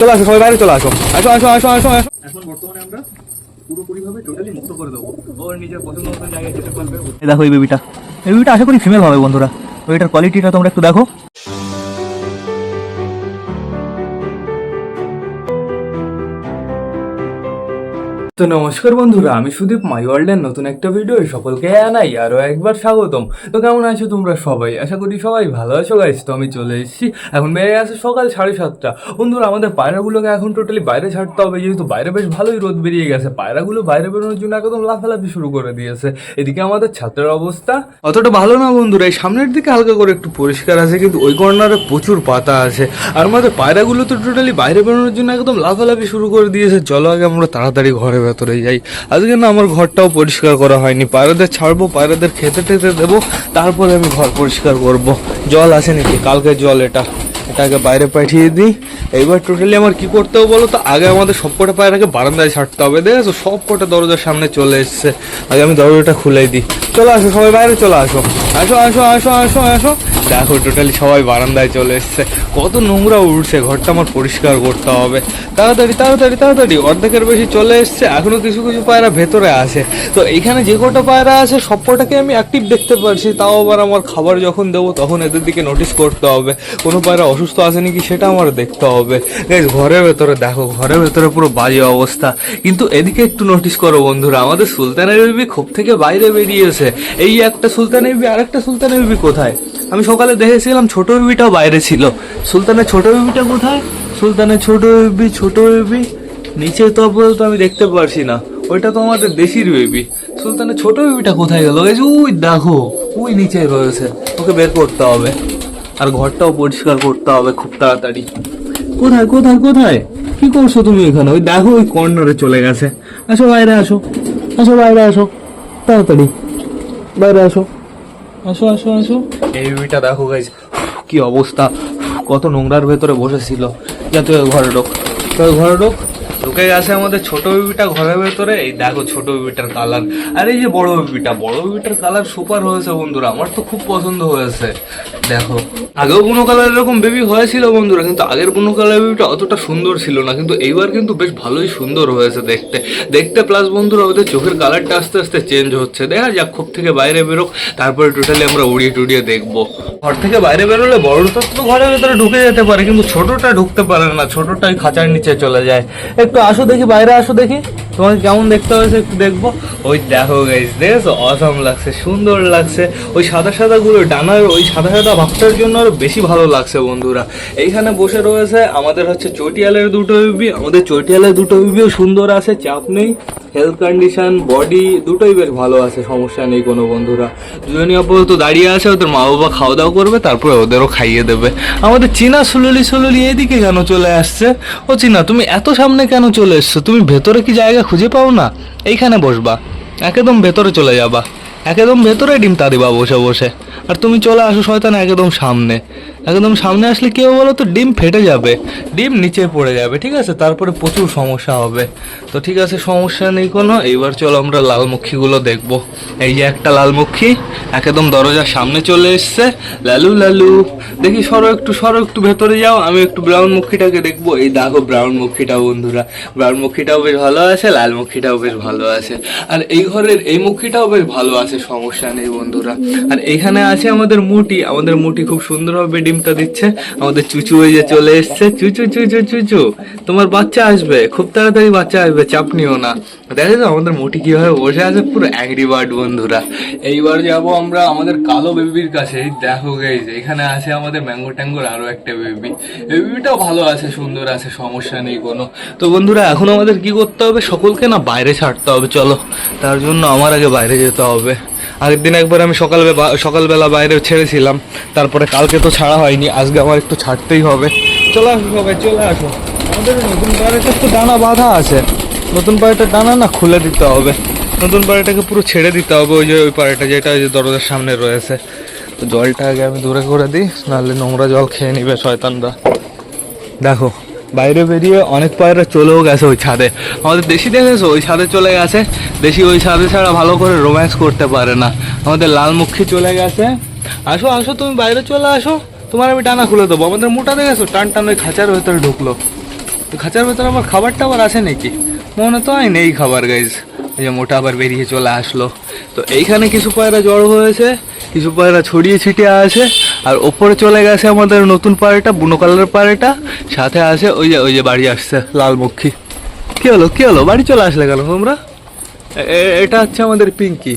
চলে আসো সবাই বাইরে চলে আসো। আসো আসো আসো আসো আসো। এখন বর্তমানে আমরা দেখো এই বেবিটা এই বেবিটা আশা করি ফিমেল হবে বন্ধুরা। ওইটার কোয়ালিটিটা তোমরা একটু দেখো। তো নমস্কার বন্ধুরা, আমি সুদীপ মাই ওয়ার্ল্ডের নতুন একটা ভিডিও সকলকে জানাই আরও একবার স্বাগতম। তো কেমন আছো তোমরা সবাই? আশা করি সবাই ভালো আছো গাইস তো আমি চলে এসেছি, এখন বেড়ে গেছে সকাল সাড়ে সাতটা। বন্ধুরা, আমাদের পায়রাগুলোকে এখন টোটালি বাইরে ছাড়তে হবে, যেহেতু বাইরে বেশ ভালোই রোদ বেরিয়ে গেছে। পায়রাগুলো বাইরে বেরোনোর জন্য একদম লাফালাফি শুরু করে দিয়েছে। এদিকে আমাদের ছাত্রের অবস্থা অতটা ভালো না বন্ধুরা, এই সামনের দিকে হালকা করে একটু পরিষ্কার আছে, কিন্তু ওই কর্নারে প্রচুর পাতা আছে। আর আমাদের পায়রাগুলো তো টোটালি বাইরে বেরোনোর জন্য একদম লাফালাফি শুরু করে দিয়েছে। চলো আগে আমরা তাড়াতাড়ি ঘরের ভেতরে যাই। আজকে না আমার ঘরটাও পরিষ্কার করা হয়নি। পায়রাদের ছাড়বো, পায়রাদের খেতে টেতে দেবো, তারপরে আমি ঘর পরিষ্কার করব। জল আছে নাকি? কালকে জল এটা। এটাকে বাইরে পাঠিয়ে দিই। এইবার টোটালি আমার কি করতে হবে বলো তো? আগে আমাদের সবকটা পায়রাকে বারান্দায় ছাড়তে হবে, দেখেছ? সবকটা দরজার সামনে চলে এসছে। আগে আমি দরজাটা খুলে দিই। চলে আসো সবাই, বাইরে চলে আসো। আসো আসো আসো আসো আসো। দেখো টোটালি সবাই বারান্দায় চলে এসছে। কত নোংরা উঠছে ঘরটা আমার পরিষ্কার করতে হবে। তাড়াতাড়ি তাড়াতাড়ি তাড়াতাড়ি অর্ধেকের বেশি চলে এসছে এখনও কিছু কিছু পায়রা ভেতরে আছে। তো এখানে যে কটা পায়রা আছে সব কটাকে আমি অ্যাক্টিভ দেখতে পারছি তাও আবার আমার খাবার যখন দেবো তখন এদের দিকে নোটিস করতে হবে। কোনো পায়রা অসুস্থ আছে নাকি সেটা আমার দেখতে হবে। Guys, ঘরের ভেতরে দেখো ঘরের ভেতরে পুরো বাজে অবস্থা। কিন্তু এদিকে একটু নোটিস করো বন্ধুরা আমাদের সুলতানের বিবি খুব থেকে বাইরে বেরিয়েছে। এই একটা সুলতানের বিবি আরেকটা সুলতানের বিবি কোথায়? আমি সকালে দেখেছিলাম ছোট বেবিটাও বাইরে ছিল। সুলতানের ছোট বেবিটা কোথায়? সুলতানের ছোট বেবি ছোট বেবি। নিচে তো আপাতত আমি দেখতে পারছি না। ওইটা তো আমাদের দেশির বেবি। সুলতানের ছোট বেবিটা কোথায় গেল? এই যে ওই দেখো, ওই নিচে রয়েছে। ওকে বের করতে হবে। আর ঘরটাও পরিষ্কার করতে হবে খুব তাড়াতাড়ি। কোথায় কোথায় কোথায়? কি করছ তুমি এখানে? ওই দেখো, ওই কর্নারে চলে গেছে। আসো বাইরে আসো। আসো বাইরে আসো। তাড়াতাড়ি। বাইরে আসো। আসো আসো আসো। এই বেবিটা দেখো গাইজ কি অবস্থা। কত নোংরার ভেতরে বসেছিল। যা তুই ঘরে ঢোক। তুই ঘরে ঢোক। ঢুকে গেছে আমাদের ছোট বেবিটা ঘরের ভেতরে। এই দেখো ছোট বেবিটার কালার আর এই যে বড় বেবিটা, বড় বেবিটার কালার সুপার হয়েছে বন্ধুরা। আমার তো খুব পছন্দ হয়েছে। দেখো, আগেও কোনো কালার এরকম বেবি হয়েছিল বন্ধুরা, কিন্তু আগের কোনো কালার বেবিটা অতটা সুন্দর ছিল না, কিন্তু এইবার কিন্তু বেশ ভালোই সুন্দর হয়েছে দেখতে। দেখতে প্লাস বন্ধুরা, ওদের চোখের কালারটা আস্তে আস্তে চেঞ্জ হচ্ছে। দেখা যাক খুব থেকে বাইরে বেরোক, তারপরে টোটালি আমরা উড়িয়ে টুড়িয়ে দেখব। ঘর থেকে বাইরে বেরোলে বড়টা তো ঘরের ভেতরে ঢুকে যেতে পারে, কিন্তু ছোটটা ঢুকতে পারে না, ছোটটাই খাঁচার নিচে চলে যায়। একটু আসো দেখি, বাইরে আসো দেখি। তোমাকে কেমন দেখতে হয়েছে একটু দেখব। ওই দেখো গাইস দেখ অসম লাগছে, সুন্দর লাগছে। ওই সাদা সাদা গুলো ডানার, ওই সাদা সাদা ভাবটার জন্য আরও বেশি ভালো লাগছে বন্ধুরা। এইখানে বসে রয়েছে আমাদের হচ্ছে চটিয়ালের দুটো বিবি। আমাদের চটিয়ালের দুটো বিবিও সুন্দর আছে, চাপ নেই। হেলথ কন্ডিশন বডি দুটোই বেশ ভালো আছে, সমস্যা নেই কোনো বন্ধুরা। দুজনই আপাতত দাঁড়িয়ে আছে, ওদের মা বাবা খাওয়া দাওয়া করবে, তারপরে ওদেরও খাইয়ে দেবে। আমাদের চীনা সুললি সুললি এদিকে কেন চলে আসছে? ও চীনা, তুমি এত সামনে কেন চলে এসছো? তুমি ভেতরে কি জায়গা খুঁজে পাও না? এইখানে বসবা, একদম ভেতরে চলে যাবা। একদম ভেতরে ডিম তা দিবা বসে বসে। আর তুমি চলে আসো শয়তান একদম সামনে। একদম সামনে আসলে কেউ বলো তো? ডিম ফেটে যাবে। ডিম নিচে পড়ে যাবে, ঠিক আছে? তারপরে প্রচুর সমস্যা হবে। তো ঠিক আছে, সমস্যা নেই কোনো। এইবার চলো আমরা লালমুখীগুলো দেখব। এই যে একটা লালমুখী একদম দরজার সামনে চলে এসছে। লালু লালু, দেখি সরো একটু সরো একটু ভেতরে যাও। আমি একটু ব্রাউন মুখীটাকে দেখব। এই দেখো ব্রাউন মুখীটা বন্ধুরা। ব্রাউন মুখীটাও বেশ ভালো আছে লাল মুখীটাও বেশ ভালো আছে। আর এই ঘরের এই মুখীটাও বেশ ভালো আছে। সমস্যা নেই বন্ধুরা। আর এখানে আছে আমাদের মুটি। আমাদের মুটি খুব সুন্দরভাবে ডিমটা দিচ্ছে। আমাদের চুচু ওই যে চলে এসছে। চুচু চুচু চুচু, তোমার বাচ্চা আসবে। খুব তাড়াতাড়ি বাচ্চা আসবে, চাপ নিও না। দেখো তো, আমাদের মুটি কীভাবে বসে আছে, পুরো অ্যাংরি বার্ড বন্ধুরা। এইবার যাব আমরা আমাদের কালো বেবির কাছে। দেখো গাইজ এখানে আছে আমাদের ম্যাঙ্গো ট্যাঙ্গোর আরও একটা বেবি বেবিটাও ভালো আছে, সুন্দর আছে, সমস্যা নেই কোনো। তো বন্ধুরা, এখন আমাদের কি করতে হবে? সকলকে না বাইরে ছাড়তে হবে, চলো। তার জন্য আমার আগে বাইরে যেতে হবে। আগের দিন একবার আমি সকালবেলা সকালবেলা বাইরে ছেড়েছিলাম, তারপরে কালকে তো ছাড়া হয়নি, আজকে আমার একটু ছাড়তেই হবে। চলে আসো সবাই, চলে আসো। আমাদের নতুন পায়রাটার তো ডানা বাঁধা আছে। নতুন পায়রাটার ডানা না খুলে দিতে হবে। নতুন পায়রাটাকে পুরো ছেড়ে দিতে হবে ওই যে ওই পায়রাটা যেটা ওই যে দরজার সামনে রয়েছে। তো জলটা আগে আমি দূরে করে দিই, নাহলে নোংরা জল খেয়ে নিবে শয়তানরা। দেখো বাইরে বেরিয়ে অনেক পায়রা চলেও গেছে ওই ছাদে। আমাদের দেশি দেখেছ? ওই ছাদে চলে গেছে। দেশি ওই ছাদে ছাড়া ভালো করে রোম্যান্স করতে পারে না। আমাদের লাল লালমুখী চলে গেছে। আসো আসো, তুমি বাইরে চলে আসো। তোমার আমি টানা খুলে দেবো। আমাদের মোটা দেখেছ? টান টান, ওই খাঁচার ভেতরে ঢুকলো। তো খাঁচার ভেতরে আবার খাবার টাবার আছে নাকি? মনে তো হয় নেই খাবার গাইজ এই যে মোটা আবার বেরিয়ে চলে আসলো। তো এইখানে কিছু পায়রা জড়ো হয়েছে, কিছু পায়রা ছড়িয়ে ছিটিয়ে আছে। আর ওপরে চলে গেছে আমাদের নতুন পায়রাটা বুনো কালারের পায়রাটা সাথে আছে ওই যে ওই যে বাড়ি আসছে লালমুখী কি হলো কি হলো? বাড়ি চলে আসলে কেন তোমরা? এটা হচ্ছে আমাদের পিঙ্কি।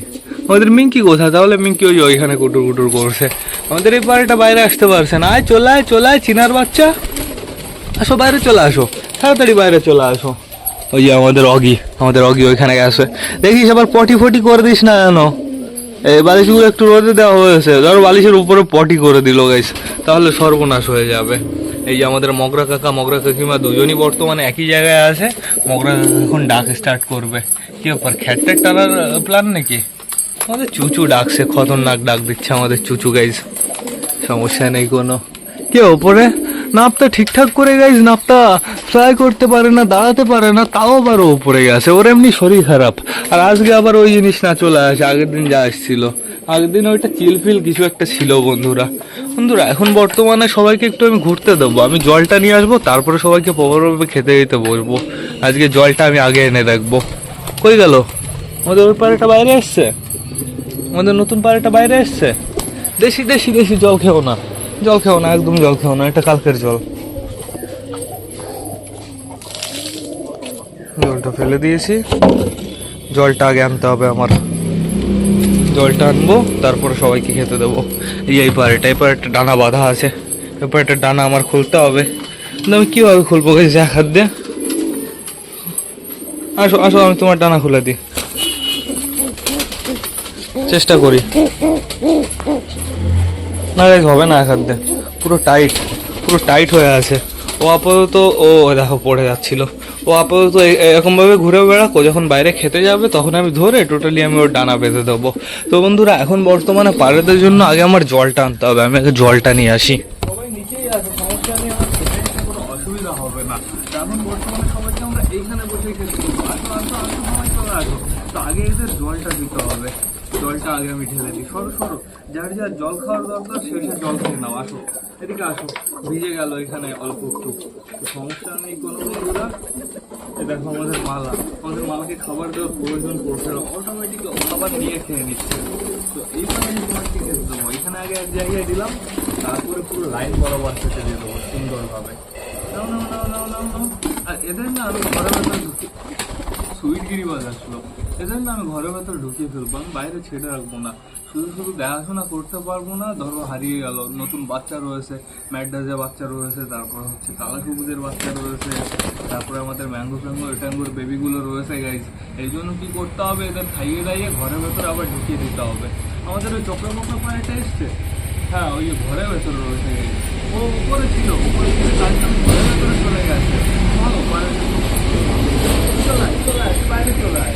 আমাদের মিঙ্কি কোথায়? তাহলে মিঙ্কি ওই ওইখানে কুটুর কুটুর করছে। আমাদের এই বাড়িটা বাইরে আসতে পারছে না। আয়, চলে আয় চলে আয়, চিনার বাচ্চা। আসো, বাইরে চলে আসো। তাড়াতাড়ি বাইরে চলে আসো। ওই যে আমাদের অগি আমাদের অগি ওইখানে গেছে। দেখিস, আবার পটি ফটি করে দিস না কেন? এই বালিশগুলো একটু রোদে দেওয়া হয়েছে। ধরো বালিশের উপরে পটি করে দিল গাইস তাহলে সর্বনাশ হয়ে যাবে। এই যে আমাদের মগরা কাকা, মগরা কাকিমা দুজনই বর্তমানে একই জায়গায় আছে। মগরা কাকা এখন ডাক স্টার্ট করবে। কি ব্যাপার খ্যাটটেক টানার প্ল্যান নাকি? আমাদের চুচু ডাকছে, খতরনাক ডাক দিচ্ছে আমাদের চুচু গাইজ সমস্যা নেই কোনো। কে, ওপরে? নাপটা ঠিকঠাক করে গাইজ নাপটা ফ্লাই করতে পারে না, দাঁড়াতে পারে না, তাও আবার ও উপরে গেছে। ওর এমনি শরীর খারাপ। আর আজকে আবার ওই জিনিস না চলে আসে, আগের দিন যা আসছিল। আগের দিন ওইটা চিলফিল কিছু একটা ছিল বন্ধুরা। বন্ধুরা, এখন বর্তমানে সবাইকে একটু আমি ঘুরতে দেবো। আমি জলটা নিয়ে আসব, তারপরে সবাইকে প্রপারভাবে খেতে দিতে বলব আজকে জলটা আমি আগে এনে রাখব কই গেল? আমাদের ওই পাড়াটা বাইরে এসছে? আমাদের নতুন পাড়াটা বাইরে এসছে? দেশি দেশি দেশি জল খেও না। জল খেও না, একদম জল খেও না এটা কালকের জল। জলটা ফেলে দিয়েছি। জলটা আগে আনতে হবে আমার। জলটা আনব, তারপরে সবাইকে খেতে দেবো। এই পাড়েটা এই পাড়েটা ডানা বাঁধা আছে। এই পাড়েটা ডানা আমার খুলতে হবে। আমি কীভাবে খুলবো গেছি এক দিয়ে? আসো আসো, আমি তোমার ডানা খুলে দিই। চেষ্টা করি। না গাইজ হবে না এক থেকে পুরো টাইট পুরো টাইট হয়ে আছে। ও আপাতত, ও দেখো, পড়ে যাচ্ছিল। ও আপাতত এরকমভাবে ঘুরে বেড়াকো, যখন বাইরে খেতে যাবে, তখন আমি ধরে টোটালি আমি ওর ডানা বেঁধে দেবো। তো বন্ধুরা, এখন বর্তমানে পাড়াদের জন্য আগে আমার জলটা আনতে হবে, আমি আগে জলটা নিয়ে আসি। জলটা আগে আমি ঢেলে দিই। সরো সরো। যার যার জল খাওয়ার দরকার, সে জল খেয়ে নাও। আসো। এদিকে আসো। ভিজে গেল এখানে অল্প একটু। সমস্যা নেই কোনো বন্ধুরা এ দেখো আমাদের মালা। আমাদের মালাকে খাবার দেওয়ার প্রয়োজন পড়ছে না। অটোমেটিক খাবার নিয়ে খেয়ে নিচ্ছে। তো এইখানে আমি তোমাকে খেতে দেবো? এখানে আগে এক জায়গায় দিলাম। তারপরে পুরো লাইন বরাবর খেতে দিয়ে দেবো সুন্দরভাবে। নাও নাও নাও আর এদের না আমি ঢুকি সুইট গিরি বাজাচ্ছিল না আমি ঘরের ভেতর ঢুকিয়ে ফেলব আমি বাইরে ছেড়ে রাখব না। শুধু শুধু দেখাশোনা করতে পারব না ধরো হারিয়ে গেল নতুন বাচ্চা রয়েছে ম্যাডাজের বাচ্চা রয়েছে তারপর হচ্ছে কালা সবুজের বাচ্চা রয়েছে তারপরে আমাদের ম্যাঙ্গো ফ্যাঙ্গো এটাঙ্গোর বেবিগুলো রয়েছে গাইজ এই জন্য কী করতে হবে? এদের খাইয়ে দাইয়ে ঘরের ভেতরে আবার ঢুকিয়ে দিতে হবে। আমাদের ওই চক্র মকর পায়েটা এসছে? হ্যাঁ ওই যে ঘরের ভেতরে রয়েছে guys। ও উপরে ছিল উপরে ছিল তার জন্য ঘরের ভেতরে চলে গেছে। ভালো পারে চলে আয়, চলে আয়, বাইরে চলে আয়।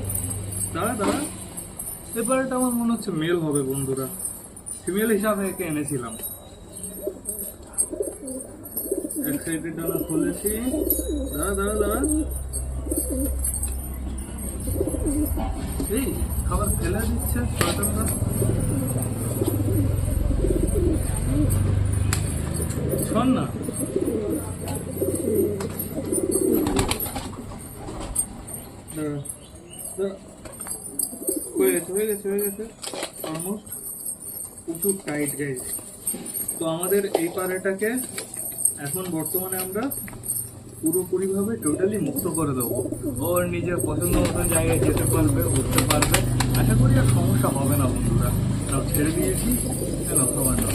দাঁড়া দাঁড়া। এবার আমার মনে হচ্ছে মেল হবে বন্ধুরা। ফিমেল হিসাবে একে এনেছিলাম। এক সাইডের ডানা খুলেছি। দাঁড়া দাঁড়া দাঁড়া। এই, খাবার ফেলে দিচ্ছে শয়তানরা। শোন না। দাঁড়া। হয়ে গেছে হয়ে গেছে হয়ে গেছে অলমোস্ট প্রচুর টাইট গাইজ তো আমাদের এই পাড়াটাকে এখন বর্তমানে আমরা পুরোপুরিভাবে টোটালি মুক্ত করে দেবো ওর নিজের পছন্দ মতন জায়গায় যেতে পারবে উঠতে পারবে আশা করি আর সমস্যা হবে না বন্ধুরা তাও ছেড়ে দিয়েছি খাবার না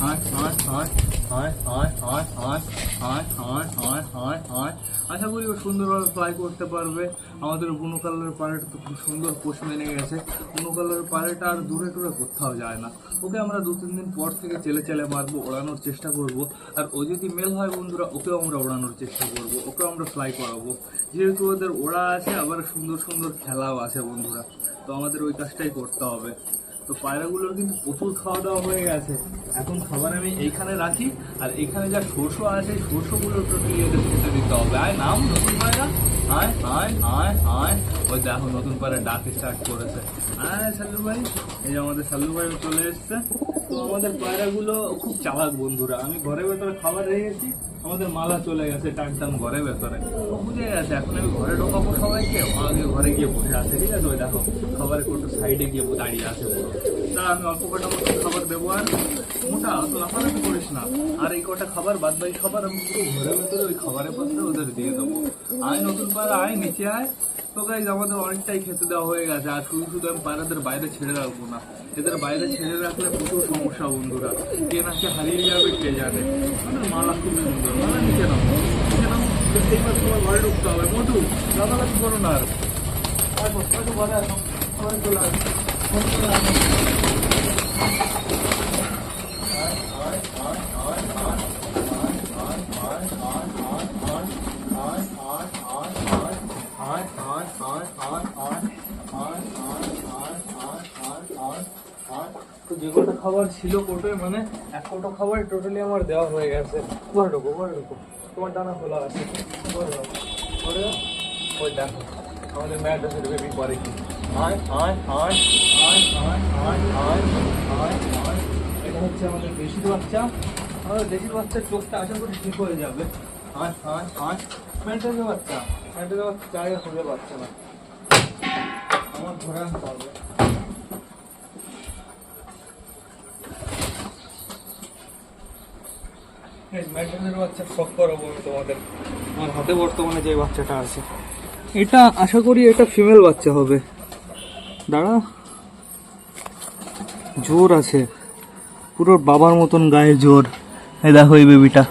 হাঁট হাঁট হাঁট হাঁট হাঁট হাঁট হাঁট হাঁট হাঁট হাঁট হাঁট হাঁট আশা করি ও সুন্দরভাবে ফ্লাই করতে পারবে। আমাদের বুনো কালারের পায়রাটা তো খুব সুন্দর পোষ মেনে গেছে। বুনো কালারের পায়রাটা আর দূরে টুরে কোথাও যায় না। ওকে আমরা দু তিন দিন পর থেকে চেলে চেলে মারবো, ওড়ানোর চেষ্টা করব। আর ও যদি মেল হয় বন্ধুরা, ওকেও আমরা ওড়ানোর চেষ্টা করব, ওকেও আমরা ফ্লাই করাবো। যেহেতু ওদের ওড়া আছে, আবার সুন্দর সুন্দর খেলাও আছে বন্ধুরা। তো আমাদের ওই কাজটাই করতে হবে। তো পায়রাগুলোর কিন্তু প্রচুর খাওয়া দাওয়া হয়ে গেছে। এখন খাবার আমি এইখানে রাখি, আর এখানে যা শস্য আছে শস্যগুলো টোটালি এদের খেতে দিতে হবে। আয়, নাম, নতুন পায়রা? আয় আয় আয় আয়। ওই দেখো, নতুন পায়রা ডাক স্টার্ট করেছে। আয় সাল্লু ভাই। এই যে আমাদের সাল্লু ভাই চলে এসছে। তো আমাদের পায়রাগুলো খুব চালাক বন্ধুরা। আমি ঘরের ভেতরে খাবার রেখেছি আমাদের মালা চলে গেছে টান টান ঘরের ভেতরে। বুঝে গেছে, এখন আমি ঘরে ঢোকাবো সবাইকে? আগে ঘরে গিয়ে বসে আছে, ঠিক আছে? ওই দেখো, খাবারের কোটো সাইডে গিয়ে দাঁড়িয়ে আছে তা আমি অল্প কটা খাবার দেবো আর। মোটা অত লাফালাফি করিস না। আর এই কটা খাবার বাদ বাকি খাবার আমি পুরো ঘরের ভেতরে ওই খাবারের পাত্রে ওদের দিয়ে দেবো। আয় নতুন পায়রা আয় নিচে আয়। তো গাইজ আমাদের অনেকটাই খেতে দেওয়া হয়ে গেছে। আর শুধু শুধু আমি পায়রাদের বাইরে ছেড়ে রাখব না। এদের বাইরে ছেড়ে রাখলে প্রচুর সমস্যা বন্ধুরা। কে নাকি হারিয়ে যাবে কে জানে। আমাদের মালা খুব সুন্দর। মালা নিচে নাও। নিচে নাও। এইবার তোমার ঘরে ঢুকতে হবে। মধু লাফালাফি করো না আর। আসো, আসো, ঘরে আসো। ঘরে চলে আসো। তো যে কটা খাবার ছিল কোটোয় মানে এক কোটো খাবার টোটালি আমার দেওয়া হয়ে গেছে। ঘরে ঢোকো ঘরে ঢোকো। তোমার ডানা খোলা আছে। ঘরে ঘরে ওই দেখো, আমাদের ম্যাড্রেসের বেবি করে কি? আয় আয় আয় আয় আয় আয় আয় আয় আয়। এটা হচ্ছে আমাদের দেশির বাচ্চা। আমাদের দেশির বাচ্চার চোখটা আশা করি ঠিক হয়ে যাবে। আয় আয় আয়। ম্যাড্রেসের বাচ্চা। ম্যাড্রেসের বাচ্চা জায়গা খুঁজে পাচ্ছে না। আমার ধরে আনতে হবে এই ম্যাডামের বাচ্চা শখ করাবো আমি তোমাদের। আমার হাতে বর্তমানে যে বাচ্চাটা আছে। এটা আশা করি এটা ফিমেল বাচ্চা হবে। দাঁড়া। জোর আছে। পুরো বাবার মতন গায়ে জোর। এই দেখো এই বেবিটা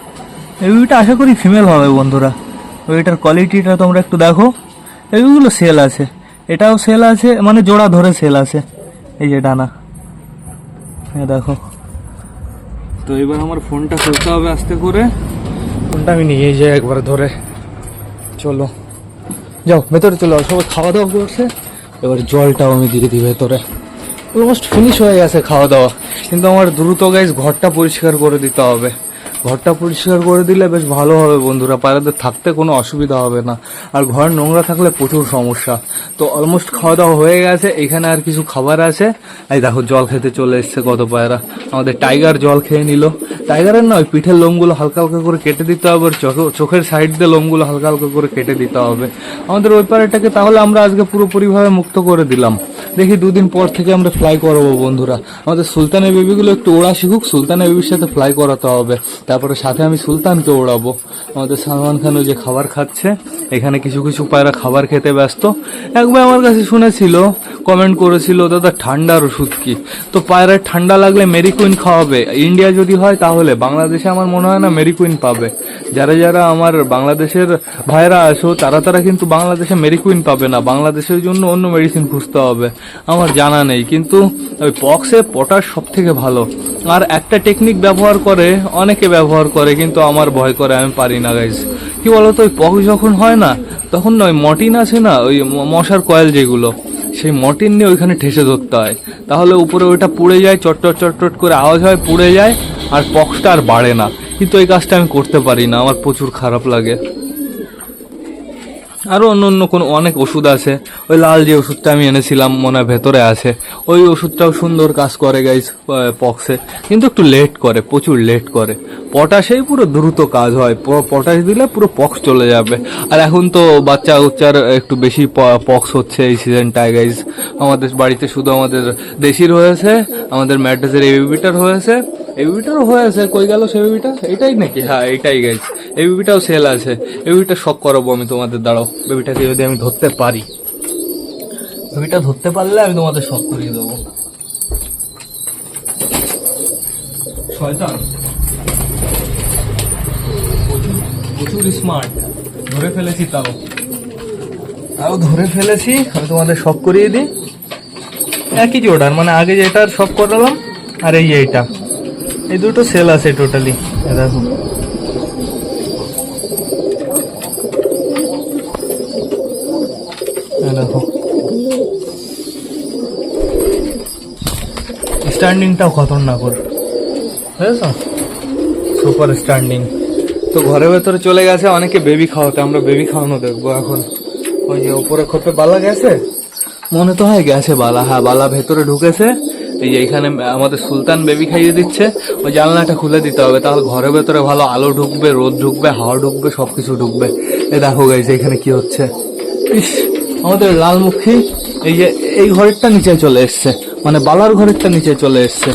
এই বেবিটা আশা করি ফিমেল হবে বন্ধুরা। ওইটার কোয়ালিটিটা তোমরা একটু দেখো। এইগুলো সেল আছে। এটাও সেল আছে মানে জোড়া ধরে সেল আছে। এই যে ডানা। এই দেখো। তো এবার আমার ফোনটা ফেলতে হবে আস্তে করে। ফোনটা আমি নিয়ে যাই একবার ধরে। চলো। যাও, ভেতরে চলো। সবাই খাওয়া দাওয়া করছে। এবার জলটাও আমি দিয়ে দিই ভেতরে। অলমোস্ট ফিনিশ হয়ে গেছে খাওয়া দাওয়া কিন্তু আমার দ্রুত গাইজ ঘরটা পরিষ্কার করে দিতে হবে। ঘরটা পরিষ্কার করে দিলে বেশ ভালো হবে বন্ধুরা, পায়রাদের থাকতে কোনো অসুবিধা হবে না। আর ঘর নোংরা থাকলে প্রচুর সমস্যা। তো অলমোস্ট খাওয়া দাওয়া হয়ে গেছে, এখানে আর কিছু খাবার আছে। এই দেখো, জল খেতে চলে এসছে কত পায়রা। আমাদের টাইগার জল খেয়ে নিল। টাইগারের নয়, পিঠের লোমগুলো হালকা হালকা করে কেটে দিতে হবে আর চোখে- চোখের সাইড দিয়ে লোমগুলো হালকা হালকা করে কেটে দিতে হবে। আমাদের ওই পায়রাটাকে তাহলে আমরা আজকে পুরোপুরিভাবে মুক্ত করে দিলাম। দেখি দুদিন পর থেকে আমরা ফ্লাই করাবো বন্ধুরা। আমাদের সুলতানের বেবিগুলো একটু ওড়া শিখুক সুলতানের বেবির সাথে ফ্লাই করাতে হবে। তারপরে সাথে আমি সুলতানকে ওড়াবো। আমাদের সালমান খান ওই যে খাবার খাচ্ছে, এখানে কিছু কিছু পায়রা খাবার খেতে ব্যস্ত। একবার আমার কাছে শুনেছিল কমেন্ট করেছিল, দাদা, ঠান্ডার ওষুধ কি? তো পায়রার ঠান্ডা লাগলে মেরিকুইন খাওয়াবে। ইন্ডিয়া যদি হয় তাহলে, বাংলাদেশে আমার মনে হয় না মেরিকুইন পাবে। যারা যারা আমার বাংলাদেশের ভাইরা আসো তারা তারা কিন্তু বাংলাদেশে মেরিকুইন পাবে না। বাংলাদেশের জন্য অন্য মেডিসিন খুঁজতে হবে। আমার জানা নেই, কিন্তু ওই পক্সে পটাশ সব থেকে ভালো। আর একটা টেকনিক ব্যবহার করে, অনেকে ব্যবহার করে, কিন্তু আমার ভয় করে, আমি পারি না গাইজ কি বলতো, ওই পক্স যখন হয় না, তখন না ওই মটিন আছে না, ওই মশার কয়েল যেগুলো, সেই মটিন নিয়ে ওইখানে ঠেসে ধরতে হয়। তাহলে উপরে ওইটা পুড়ে যায়, চটচট চটচট করে আওয়াজ হয়, পুড়ে যায়, আর পক্সটা আর বাড়ে না। কিন্তু এই কাজটা আমি করতে পারি না, আমার প্রচুর খারাপ লাগে। আরও অন্য অন্য কোনো অনেক ওষুধ আছে। ওই লাল যে ওষুধটা আমি এনেছিলাম, মনে ভেতরে আছে। ওই ওষুধটাও সুন্দর কাজ করে গাইজ পক্সে কিন্তু একটু লেট করে, প্রচুর লেট করে। পটাশেই পুরো দ্রুত কাজ হয়। পটাশ দিলে পুরো পক্স চলে যাবে। আর এখন তো বাচ্চা উচ্চার একটু বেশি পক্স হচ্ছে এই সিজনটায় গাইজ আমাদের বাড়িতে শুধু আমাদের দেশির হয়েছে, আমাদের ম্যাড্রেসের এবিবিটার হয়েছে। এবিবিটারও হয়েছে, কই গেল সে বেবিটা এটাই নাকি? হ্যাঁ এটাই গাইজ এই বেবিটাও সেল আছে। এই বেবিটা শখ করাবো আমি তোমাদের, দাঁড়াও। বেবিটাকে যদি আমি ধরতে পারি বেবিটা ধরতে পারলে আমি তোমাদের শখ করিয়ে দেবো। শয়তান স্মার্ট ধরে ফেলেছি তাও। তাও ধরে ফেলেছি, আমি তোমাদের সব করিয়ে দিই। একই জোড়ার মানে আগে যেটার সব করালাম, আর এই এইটা। এই দুটো সেল আছে টোটালি দেখো। দেখো। স্ট্যান্ডিংটাও খতরনাক ওর। বুঝেছ? সুপার স্ট্যান্ডিং তো ঘরের ভেতরে চলে গেছে, অনেকে বেবি খাওয়াতে, আমরা বেবি খাওয়ানো দেখব এখন। ওই যে ওপরে খোপে বালা গেছে, মনে তো হয় গেছে বালা। হ্যাঁ বালা ভেতরে ঢুকেছে। এই যে এখানে আমাদের সুলতান বেবি খাইয়ে দিচ্ছে। ওই জানলাটা খুলে দিতে হবে, তাহলে ঘরের ভেতরে ভালো আলো ঢুকবে, রোদ ঢুকবে, হাওয়া ঢুকবে, সবকিছু ঢুকবে। এ দেখো গাইছে এখানে কি হচ্ছে। ইস! আমাদের লালমুখী, এই যে, এই ঘরেরটা নিচে চলে এসছে। মানে বালার ঘরেরটা নিচে চলে এসছে।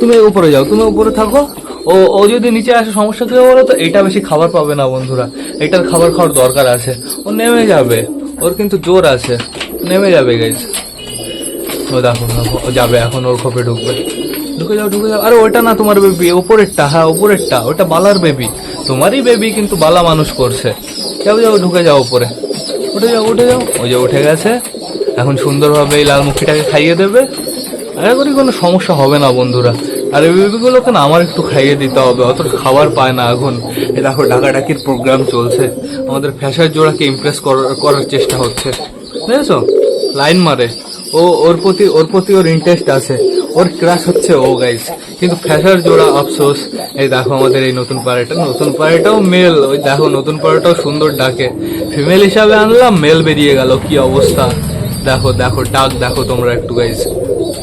তুমি উপরে যাও, তুমি উপরে থাকো। ও ও যদি নিচে আসে সমস্যা কি বলো তো এটা বেশি খাবার পাবে না বন্ধুরা। এটার খাবার খাওয়ার দরকার আছে। ও নেমে যাবে। ওর কিন্তু জোর আছে। নেমে যাবে গাইজ ও দেখো ও যাবে এখন, ওর খোপে ঢুকবে। ঢুকে যাও ঢুকে যাও। আরে, ওটা না তোমার বেবি ওপরেরটা হ্যাঁ ওপরেরটা। ওটা বালার বেবি তোমারই বেবি কিন্তু বালা মানুষ করছে। যাও যাও, ঢুকে যাও উপরে। উঠে যাও উঠে যাও। ওই যে উঠে গেছে। এখন সুন্দরভাবে এই লাল মুখিটাকে খাইয়ে দেবে। আশা করি কোনো সমস্যা হবে না, বন্ধুরা। আর এই বেবিগুলোকে না, আমার একটু খাইয়ে দিতে হবে। অত খাবার পায় না এখন। এই দেখো, ডাকাডাকির প্রোগ্রাম চলছে। আমাদের ফ্যাশার জোড়াকে ইমপ্রেস করার চেষ্টা হচ্ছে। বুঝেছ? লাইন মারে। ও, ওর প্রতি ওর প্রতি ওর ইন্টারেস্ট আছে। ওর ক্রাশ হচ্ছে ও গাইস কিন্তু ফ্যাশার জোড়া, আফসোস, এই দেখো আমাদের এই নতুন পাড়াটা নতুন পাড়াটাও মেল ওই দেখো নতুন পাড়াটাও সুন্দর ডাকে। ফিমেল হিসাবে আনলাম মেল বেরিয়ে গেল, কি অবস্থা? দেখো দেখো, ডাক দেখো তোমরা একটু গাইস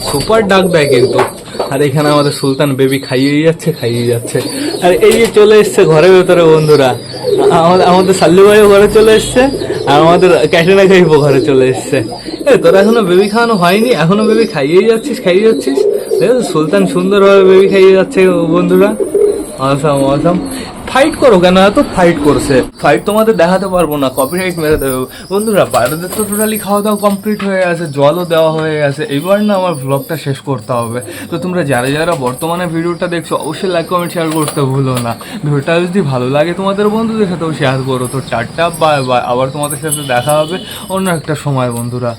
সুপার ডাক দেয় কিন্তু। আর এখানে আমাদের সুলতান বেবি খাইয়ে যাচ্ছে খাইয়ে যাচ্ছে। আর এই যে চলে এসছে ঘরের ভেতরে, বন্ধুরা। আমাদের আমাদের সাল্লু ভাইও ঘরে চলে এসছে। আর আমাদের ক্যাটরিনা কাইফ ঘরে চলে এসছে। তোর এখনও বেবি খাওয়ানো হয়নি? এখনও বেবি খাইয়েই যাচ্ছিস খাইয়ে যাচ্ছিস? সুলতান সুন্দরভাবে বেবি খাইয়ে যাচ্ছে বন্ধুরা। অসাম অসাম ফাইট করো কেন? এত ফাইট করছে। ফাইট তোমাদের দেখাতে পারব না কপিরাইট মেরে দেবে। বন্ধুরা বাইরেদের তো টোটালি খাওয়া দাওয়া কমপ্লিট হয়ে গেছে, জলও দেওয়া হয়ে গেছে। এবার না আমার ব্লগটা শেষ করতে হবে। তো তোমরা যারা যারা বর্তমানে ভিডিওটা দেখছ, অবশ্যই লাইক কমেন্ট শেয়ার করতে ভুলো না। ভিডিওটা যদি ভালো লাগে তোমাদের বন্ধুদের সাথেও শেয়ার করো। তো চারটা বা আবার তোমাদের সাথে দেখা হবে অন্য একটা সময়, বন্ধুরা।